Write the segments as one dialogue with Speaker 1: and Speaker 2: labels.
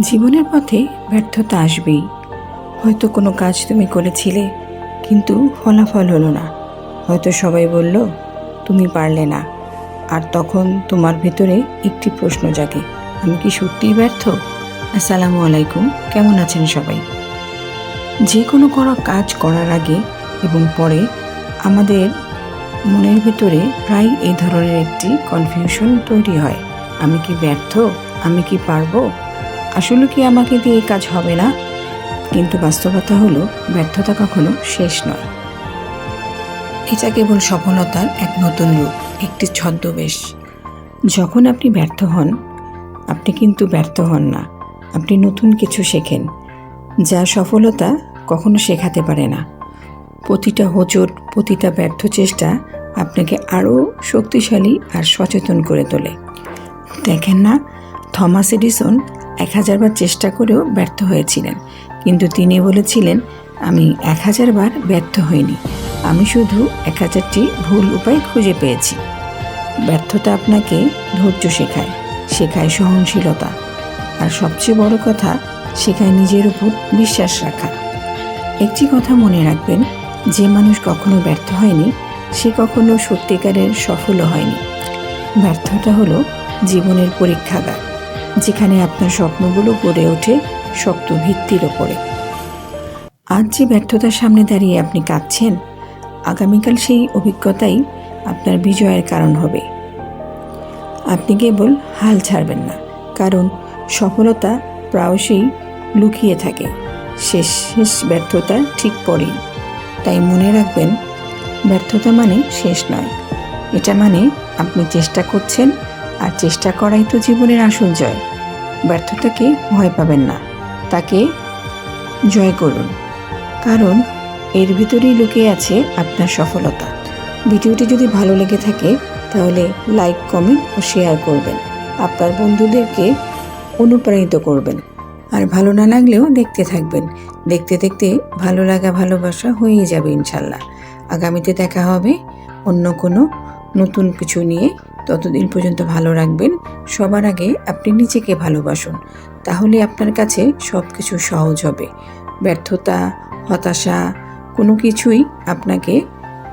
Speaker 1: জীবনের পথে ব্যর্থতা আসবেই। হয়তো কোনো কাজ তুমি করেছিলে, কিন্তু ফলাফল হলো না। হয়তো সবাই বলল, তুমি পারলে না। আর তখন তোমার ভেতরে একটি প্রশ্ন জাগে, আমি কি সত্যিই ব্যর্থ? আসসালামু আলাইকুম, কেমন আছেন সবাই? যে কোনো করা কাজ করার আগে এবং পরে আমাদের মনের ভেতরে প্রায় এই ধরনের একটি কনফিউশন তৈরি হয়। আমি কি ব্যর্থ? আমি কি পারব? আসলে কি আমাকে দিয়ে এই কাজ হবে না? কিন্তু বাস্তবতা হলো, ব্যর্থতা কখনো শেষ নয়। এটা কেবল সফলতার এক নতুন রূপ, একটি ছদ্মবেশ। যখন আপনি ব্যর্থ হন, আপনি কিন্তু ব্যর্থ হন না। আপনি নতুন কিছু শেখেন, যা সফলতা কখনো শেখাতে পারে না। প্রতিটা হোঁচট, প্রতিটা ব্যর্থ চেষ্টা আপনাকে আরও শক্তিশালী আর সচেতন করে তোলে। দেখেন না, থমাস এডিসন এক হাজারবার চেষ্টা করেও ব্যর্থ হয়েছিলেন। কিন্তু তিনি বলেছিলেন, আমি এক হাজারবার ব্যর্থ হইনি। আমি শুধু এক হাজারটি ভুল উপায় খুঁজে পেয়েছি। ব্যর্থতা আপনাকে ধৈর্য শেখায় শেখায় সহনশীলতা। আর সবচেয়ে বড় কথা, শেখায় নিজের উপর বিশ্বাস রাখা। একটি কথা মনে রাখবেন, যে মানুষ কখনো ব্যর্থ হয়নি, সে কখনো সত্যিকারের সফলও হয়নি। ব্যর্থতা হলো জীবনের পরীক্ষাগার। যেখানে আপনার স্বপ্নগুলো গড়ে ওঠে শক্ত ভিত্তির ওপরে। আজ যে ব্যর্থতার সামনে দাঁড়িয়ে আপনি কাঁদছেন, আগামীকাল সেই অভিজ্ঞতাই আপনার বিজয়ের কারণ হবে। আপনি কেবল হাল ছাড়বেন না, কারণ সফলতা প্রায়শই লুকিয়ে থাকে। শেষ শেষ ব্যর্থতা ঠিক পরেই। তাই মনে রাখবেন, ব্যর্থতা মানে শেষ নয়। এটা মানে আপনি চেষ্টা করছেন আর চেষ্টা করাই তো জীবনের আসল জয়। ব্যর্থতাকে ভয় পাবেন না। তাকে জয় করুন। কারণ এর ভিতরেই লুকিয়ে আছে আপনার সফলতা। ভিডিওটি যদি ভালো লেগে থাকে, তাহলে লাইক, কমেন্ট ও শেয়ার করবেন। আপনার বন্ধুদেরকে অনুপ্রাণিত করবেন। আর ভালো না লাগলেও দেখতে থাকবেন। দেখতে দেখতে ভালো লাগা, ভালোবাসা হয়েই যাবে ইনশাল্লাহ। আগামীতে দেখা হবে অন্য কোনো নতুন কিছু নিয়ে। ততদিন পর্যন্ত ভালো রাখবেন। সবার আগে আপনি নিজেকে ভালোবাসুন। তাহলে আপনার কাছে সব কিছু সহজ হবে। ব্যর্থতা, হতাশা, কোনো কিছুই আপনাকে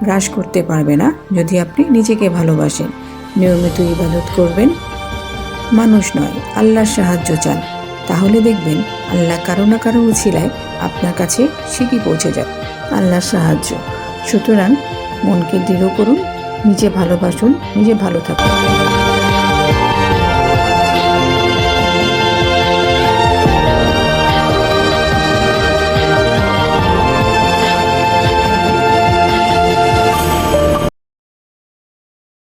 Speaker 1: গ্রাস করতে পারবে না যদি আপনি নিজেকে ভালোবাসেন। নিয়মিত ইবাদত করবেন। মানুষ নয়, আল্লাহর সাহায্য চান। তাহলে দেখবেন আল্লাহ কারও না কারও উছিলায় আপনার কাছে ঠিকই পৌঁছে যাবে। আল্লাহর সাহায্য। সুতরাং মনকে দৃঢ় করুন নিজে ভালোবাসুন নিজে ভালো থাকুন।